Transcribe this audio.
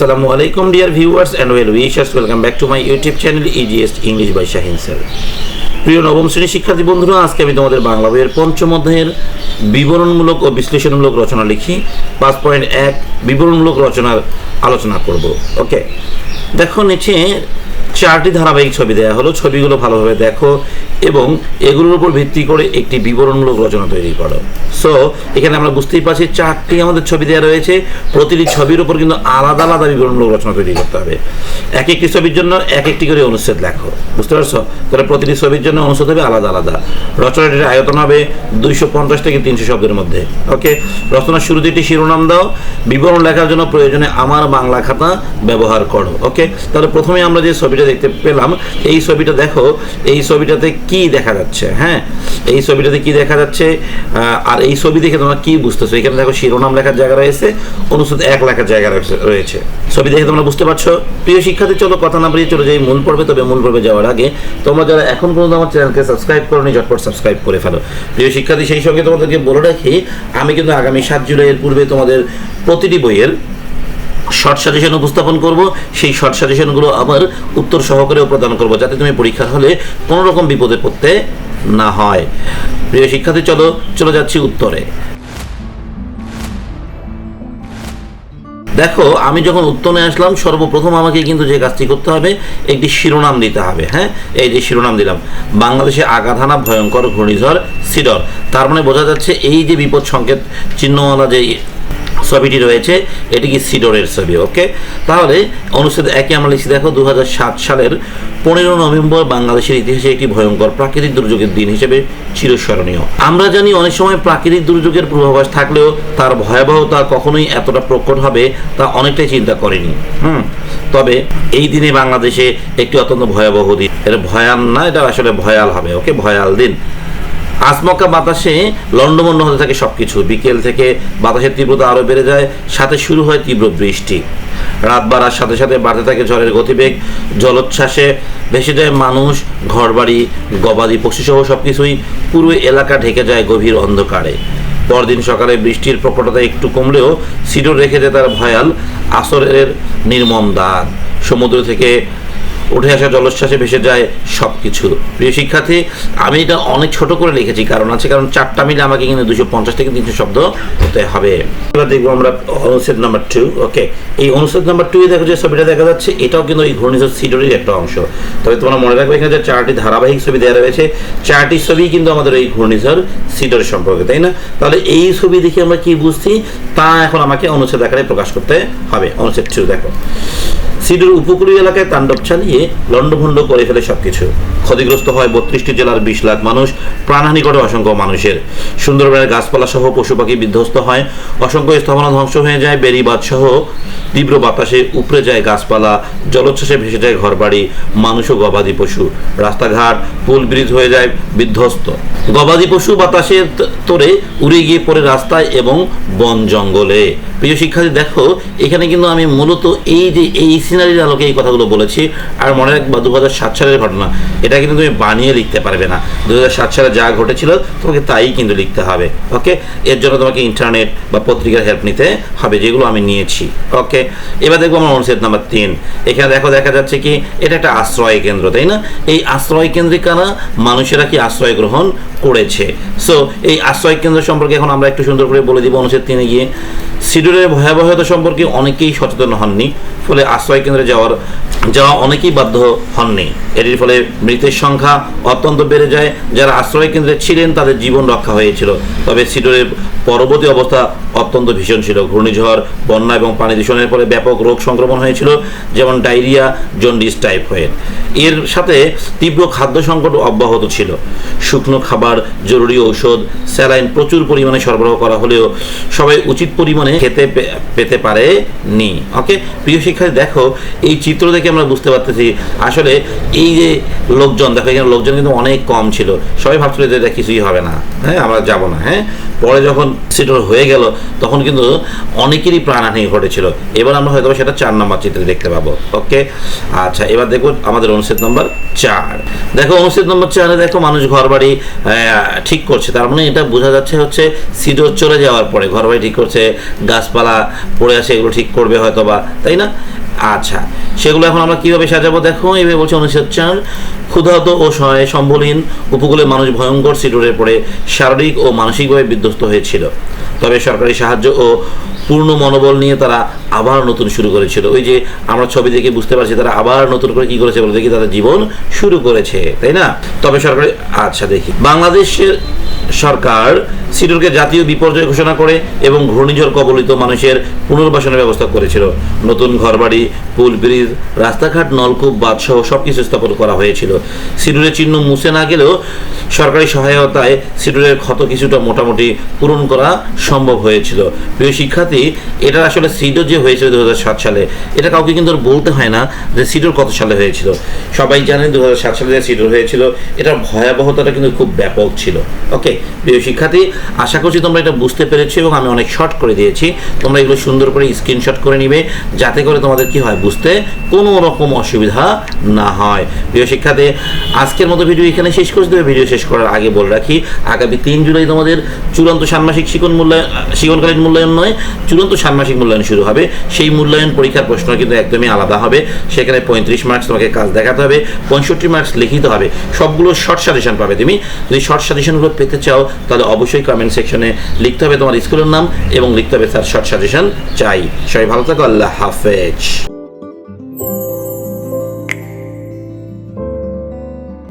আসসালামু আলাইকুম dear viewers and well wishers welcome back to my YouTube channel EGS English by Shahin sir প্রিয় নবম শ্রেণির শিক্ষার্থী বন্ধুরা, আজকে আমি তোমাদের বাংলা বইয়ের পঞ্চম অধ্যায়ের বিবরণমূলক ও বিশ্লেষণমূলক রচনা লিখি। পাঁচ পয়েন্ট এক, বিবরণমূলক রচনার আলোচনা করব। ওকে? দেখো নিচে চারটি ধারাবাহিক ছবি দেওয়া হলো। ছবিগুলো ভালোভাবে দেখো। এবং এগুলোর উপর ভিত্তি করে একটি বিবরণমূলক রচনা তৈরি করো। সো এখানে আমরা বুঝতেই পারছি চারটি আমাদের ছবি দেওয়া রয়েছে। প্রতিটি ছবির উপর কিন্তু আলাদা আলাদা বিবরণমূলক রচনা তৈরি করতে হবে। এক একটি ছবির জন্য এক একটি করে অনুচ্ছেদ লেখো। বুঝতে পারছ? তাহলে প্রতিটি ছবির জন্য অনুচ্ছেদ হবে আলাদা আলাদা। রচনাটির আয়তন হবে দুইশো পঞ্চাশ থেকে তিনশো শব্দের মধ্যে। ওকে রচনার শুরুতে একটি শিরোনাম দাও। বিবরণ লেখার জন্য প্রয়োজনে আমার বাংলা খাতা ব্যবহার করো। ওকে তাহলে প্রথমে আমরা যে ছবিটা দেখতে পেলাম, এই ছবিটা দেখো। এই ছবিটাতে কি দেখা যাচ্ছে? হ্যাঁ এই ছবিটাতে কি দেখা যাচ্ছে? আর এই ছবি দেখে তোমরা কি বুঝতেছো? এখানে দেখো শিরোনাম লেখার জায়গা রয়েছে, অনুচ্ছেদ এক লেখার জায়গা রয়েছে- ছবি দেখে তোমরা বুঝতে পারছ? প্রিয় শিক্ষার্থী, চলো কথা না বাড়িয়ে চলে যাই মূল পর্বে তবে মূল পর্বে যাওয়ার আগে। তোমরা যারা এখন পর্যন্ত আমার চ্যানেলকে সাবস্ক্রাইব করোনি, ঝটপট সাবস্ক্রাইব করে ফেলো। প্রিয় শিক্ষার্থী, সেই সঙ্গে তোমাদেরকে বলে রাখি, আমি কিন্তু আগামী সাত জুলাইয়ের পূর্বে তোমাদের প্রতিটি বইয়ের শর্ট সাজেশন উপস্থাপন করব। সেই শর্ট সাজেশনগুলো আবার উত্তর সহকারেও প্রদান করব, যাতে তুমি পরীক্ষার হলে কোনো রকম বিপদে পড়তে না হয়। প্রিয় শিক্ষার্থী, চলো, চলে যাচ্ছি উত্তরে। দেখো, আমি যখন উত্তরে আসলাম, সর্বপ্রথম আমাকে কিন্তু যে কাজটি করতে হবে, একটি শিরোনাম দিতে হবে হ্যাঁ? এই যে শিরোনাম দিলাম। বাংলাদেশে হানা ভয়ঙ্কর ঘূর্ণিঝড়, সিডর। তার মানে বোঝা যাচ্ছে এই যে বিপদ সংকেত চিহ্নওয়ালা যে ছবিটি রয়েছে, এটি কি সিডরের ছবি ওকে তাহলে অনুচ্ছেদ একে আমরা লিখছি, দেখো, দুহাজার সাত সালের পনেরো নভেম্বর বাংলাদেশের ইতিহাসে একটি ভয়ঙ্কর প্রাকৃতিক দুর্যোগের দিন হিসেবে চিরস্মরণীয়। আমরা জানি অনেক সময় প্রাকৃতিক দুর্যোগের পূর্বাভাস থাকলেও তার ভয়াবহতা কখনোই এতটা প্রকট হবে তা অনেকটাই চিন্তা করেনি। হুম, তবে এই দিনে বাংলাদেশে একটি অত্যন্ত ভয়াবহ দিন। এটা ভয়াল না, এটা আসলে ভয়াল হবে ওকে ভয়াল দিন। আসমকা বাতাসে লন্ডমন্ড হতে থাকে সব কিছু বিকেল থেকে বাতাসের তীব্রতা আরও বেড়ে যায়, সাথে শুরু হয় তীব্র বৃষ্টি। রাত বাড়ার সাথে সাথে বাড়তে থাকে ঝড়ের গতিবেগ, জলোচ্ছ্বাসে ভেসে যায় মানুষ, ঘরবাড়ি, গবাদি পশুসহ সব কিছুই পুরো এলাকা ঢেকে যায় গভীর অন্ধকারে। পরদিন সকালে বৃষ্টির প্রকটতা একটু কমলেও সিডোর রেখে দেয় তার ভয়াল আসরের নির্মম দ্বার সমুদ্র থেকে উঠে আসা জলোচ্ছ্বাসে ভেসে যায় সব কিছু প্রিয় শিক্ষার্থী, আমি এটা অনেক ছোট করে লিখেছি, কারণ আছে, কারণ চারটা মিলে আমাকে কিন্তু দুশো পঞ্চাশ থেকে তিনশো শব্দ হতে হবে। এবার দেখব আমরা অনুচ্ছেদ নাম্বার টু ওকে এই অনুচ্ছেদ নাম্বার টু দেখো যে ছবিটা দেখা যাচ্ছে, এটাও কিন্তু এই ঘূর্ণিঝড় সিডোরের একটা অংশ। তবে তোমরা মনে রাখবে এখানে যে চারটি ধারাবাহিক ছবি দেওয়া রয়েছে, চারটি ছবি কিন্তু আমাদের এই ঘূর্ণিঝড় সিডোরের সম্পর্কে, তাই না? তাহলে এই ছবি দেখে আমরা কি বুঝছি? তা এখন আমাকে অনুচ্ছেদ আকারে প্রকাশ করতে হবে। অনুচ্ছেদ টু দেখো। সিডুর উপকূলীয় এলাকায় তাণ্ডব চালিয়ে লণ্ডভণ্ড করে ফেলে সবকিছু। ক্ষতিগ্রস্ত হয় বত্রিশটি জেলার বিশ লাখ মানুষ, প্রাণহানি ঘটে অসংখ্য মানুষের। সুন্দরবনের গাছপালা সহ পশু পাখি বিধ্বস্ত হয়। অসংখ্য স্থাপনা ধ্বংস হয়ে যায় বেড়িবাদ সহ তীব্র বাতাসে উপড়ে যায় গাছপালা, জলোচ্ছ্বাসে ভেসে যায় ঘরবাড়ি, মানুষ ও গবাদি পশু। রাস্তাঘাট, পুল ব্রিজ হয়ে যায় বিধ্বস্ত। গবাদি পশু বাতাসের তোরে উড়ে গিয়ে পড়ে রাস্তায় এবং বন জঙ্গলে। প্রিয় শিক্ষার্থী, দেখো, এখানে কিন্তু আমি মূলত এই যে এই সিনারির আলোকে এই কথাগুলো বলেছি। আর মনে রাখবা দু হাজার সাত সালের ঘটনা, এটা কিন্তু তুমি বানিয়ে লিখতে পারবে না। দু হাজার সাত সালে যা ঘটেছিল, তোমাকে তাই কিন্তু লিখতে হবে ওকে এর জন্য তোমাকে ইন্টারনেট বা পত্রিকার হেল্প নিতে হবে, যেগুলো আমি নিয়েছি ওকে এবার দেখব আমার অনুচ্ছেদ নাম্বার তিন। এখানে দেখো, দেখা যাচ্ছে কি, এটা একটা আশ্রয় কেন্দ্র, তাই না? এই আশ্রয় কেন্দ্রে কারা? মানুষেরা কি আশ্রয় গ্রহণ করেছে? সো এই আশ্রয় কেন্দ্র সম্পর্কে এখন আমরা একটু সুন্দর করে বলে দিব অনুচ্ছেদ তিনে গিয়ে। সিডুরের ভয়াবহতা সম্পর্কে অনেকেই সচেতন হননি, ফলে আশ্রয় কেন্দ্রে যাওয়ার, যাওয়া অনেকেই বাধ্য হননি। এর ফলে মৃতের সংখ্যা অত্যন্ত বেড়ে যায়। যারা আশ্রয় কেন্দ্রে ছিলেন, তাদের জীবন রক্ষা হয়েছিল। তবে সিডোরের পরবর্তী অবস্থা অত্যন্ত ভীষণ ছিল। ঘূর্ণিঝড়, বন্যা এবং পানি দূষণের ফলে ব্যাপক রোগ সংক্রমণ হয়েছিল, যেমন ডায়রিয়া, জন্ডিস টাইফয়েড এর সাথে তীব্র খাদ্য সংকট অব্যাহত ছিল। শুকনো খাবার, জরুরি ঔষধ, স্যালাইন প্রচুর পরিমাণে সরবরাহ করা হলেও সবাই উচিত পরিমাণে খেতে পেতে পারে নি ওকে? প্রিয় শিক্ষার্থী, দেখো, এই চিত্র দেখে আমরা বুঝতে পারতেছি, আসলে এই যে লোকজন, দেখো, এখানে লোকজন কিন্তু অনেক কম ছিল। সবাই ভাবছিল যে এটা কিছুই হবে না। হ্যাঁ আমরা যাব না হ্যাঁ? পরে যখন সিটর হয়ে গেল, তখন কিন্তু অনেকেরই প্রাণহানি ঘটেছিল। এবার আমরা হয়তো সেটা চার নম্বর চিত্রে দেখতে পাবো। ওকে? আচ্ছা এবার দেখো আমাদের অনুচ্ছেদ নম্বর চার। দেখো অনুচ্ছেদ নম্বর চারে দেখো মানুষ ঘর বাড়ি ঠিক করছে। তার মানে এটা বোঝা যাচ্ছে হচ্ছে সিডোর চলে যাওয়ার পরে ঘর বাড়ি ঠিক করছে, গাছপালা পড়ে আছে, এগুলো ঠিক করবে হয়তো বা তাই না? আচ্ছা সেগুলো এখন আমরা কীভাবে সাজাবো? দেখো এভাবে বলছে অনুচ্ছেদ চার ক্ষুধাহত ও সহায় সম্বলহীন উপকূলে মানুষ ভয়ঙ্কর সিডোরে পড়ে শারীরিক ও মানসিকভাবে বিধ্বস্ত হয়েছিল। তবে সরকারি সাহায্য ও পূর্ণ মনোবল নিয়ে তারা আবার নতুন শুরু করেছিল। ওই যে আমরা ছবি দেখে বুঝতে পারছি তারা আবার নতুন করে কি করেছে বলে? দেখি তাদের জীবন শুরু করেছে, তাই না? তবে সরকারি আচ্ছা দেখি। বাংলাদেশের সরকার সিডোরকে জাতীয় বিপর্যয় ঘোষণা করে এবং ঘূর্ণিঝড় কবলিত মানুষের পুনর্বাসনের ব্যবস্থা করেছিল। নতুন ঘরবাড়ি, পুল ব্রিজ, রাস্তাঘাট, নলকূপ, বাঁধসহ সব কিছু স্থাপন করা হয়েছিল। সিডোরের চিহ্ন মুছে না গেলেও সরকারি সহায়তায় সিডোরের ক্ষত কিছুটা মোটামুটি পূরণ করা সম্ভব হয়েছিল। প্রিয় শিক্ষার্থী, এটা আসলে সিডোর যে হয়েছিল দু হাজার সাত সালে, এটা কাউকে কিন্তু বলতে হয় না যে সিডোর কত সালে হয়েছিল। সবাই জানেন দু হাজার সাত সালে যে সিডোর হয়েছিল, এটার ভয়াবহতাটা কিন্তু খুব ব্যাপক ছিল। ওকে, প্রিয় শিক্ষার্থী আশা করছি তোমরা এটা বুঝতে পেরেছ এবং আমি অনেক শর্ট করে দিয়েছি। তোমরা এগুলো সুন্দর করে স্ক্রিনশট করে নিবে, যাতে করে তোমাদের কি হয়, বুঝতে কোনো রকম অসুবিধা না হয়। প্রিয় শিক্ষার্থী, আজকের মতো ভিডিও এখানে শেষ করে দেবে ভিডিও শেষ করার আগে বলে রাখি, আগামী তিন জুলাই তোমাদের চূড়ান্ত ষান্মাসিক শিখন মূল্যায়ন শিখনকালীন মূল্যায়ন নয়, চূড়ান্ত ষান্মাসিক মূল্যায়ন শুরু হবে। সেই মূল্যায়ন পরীক্ষার প্রশ্ন কিন্তু একদমই আলাদা হবে। সেখানে পঁয়ত্রিশ মার্কস তোমাকে কাজ দেখাতে হবে, পঁয়ষট্টি মার্কস লিখিত হবে। সবগুলো শর্ট সাজেশন পাবে তুমি। যদি শর্ট সাজেশনগুলো পেতে চাও, তাহলে অবশ্যই কমেন্ট সেকশনে লিখতে হবে তোমার স্কুলের নাম এবং লিখতে হবে স্যার শর্ট সাজেশন চাই। সবাই ভালো থাকো, আল্লাহ হাফেজ।